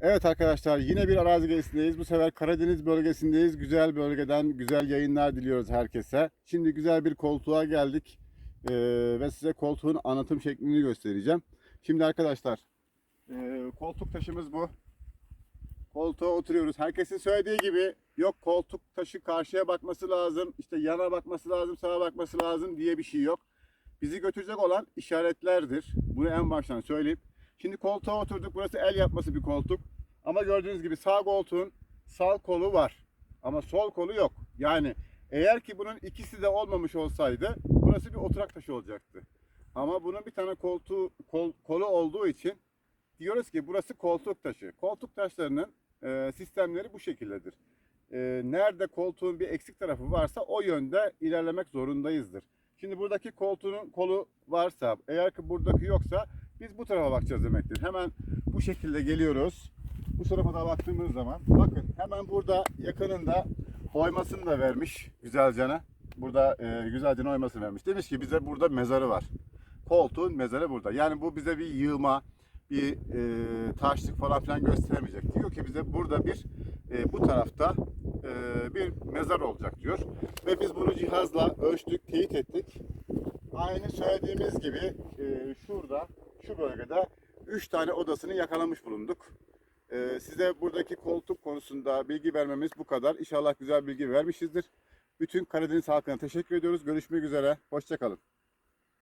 Evet arkadaşlar yine bir arazi gezisindeyiz. Bu sefer Karadeniz bölgesindeyiz. Güzel bölgeden güzel yayınlar diliyoruz herkese. Şimdi güzel bir koltuğa geldik. Ee, ve size koltuğun anlatım şeklini göstereceğim. Şimdi arkadaşlar e, koltuk taşımız bu. Koltuğa oturuyoruz. Herkesin söylediği gibi yok koltuk taşı karşıya bakması lazım. işte yana bakması lazım, sağa bakması lazım diye bir şey yok. Bizi götürecek olan işaretlerdir. Bunu en baştan söyleyeyim. Şimdi koltuğa oturduk. Burası el yapması bir koltuk. Ama gördüğünüz gibi sağ koltuğun sağ kolu var. Ama sol kolu yok. Yani eğer ki bunun ikisi de olmamış olsaydı burası bir oturak taşı olacaktı. Ama bunun bir tane koltuğu kol, kolu olduğu için diyoruz ki burası koltuk taşı. Koltuk taşlarının e, sistemleri bu şekildedir. E, nerede koltuğun bir eksik tarafı varsa o yönde ilerlemek zorundayızdır. Şimdi buradaki koltuğun kolu varsa, eğer ki buradaki yoksa biz bu tarafa bakacağız demektir. Hemen bu şekilde geliyoruz. Bu tarafa da baktığımız zaman bakın hemen burada yakınında oymasını da vermiş güzelcene. Burada e, güzelce oymasını vermiş. Demiş ki bize burada mezarı var. Koltuğun mezarı burada. Yani bu bize bir yığma, bir e, taşlık falan filan gösteremeyecek. Diyor ki bize burada bir e, bu tarafta e, bir mezar olacak diyor. Ve biz bunu cihazla ölçtük, teyit ettik. Aynı söylediğimiz gibi e, şurada, şu bölgede 3 tane odasını yakalamış bulunduk. E, size buradaki koltuk konusunda bilgi vermemiz bu kadar. İnşallah güzel bilgi vermişizdir. Bütün Karadeniz halkına teşekkür ediyoruz. Görüşmek üzere. Hoşçakalın.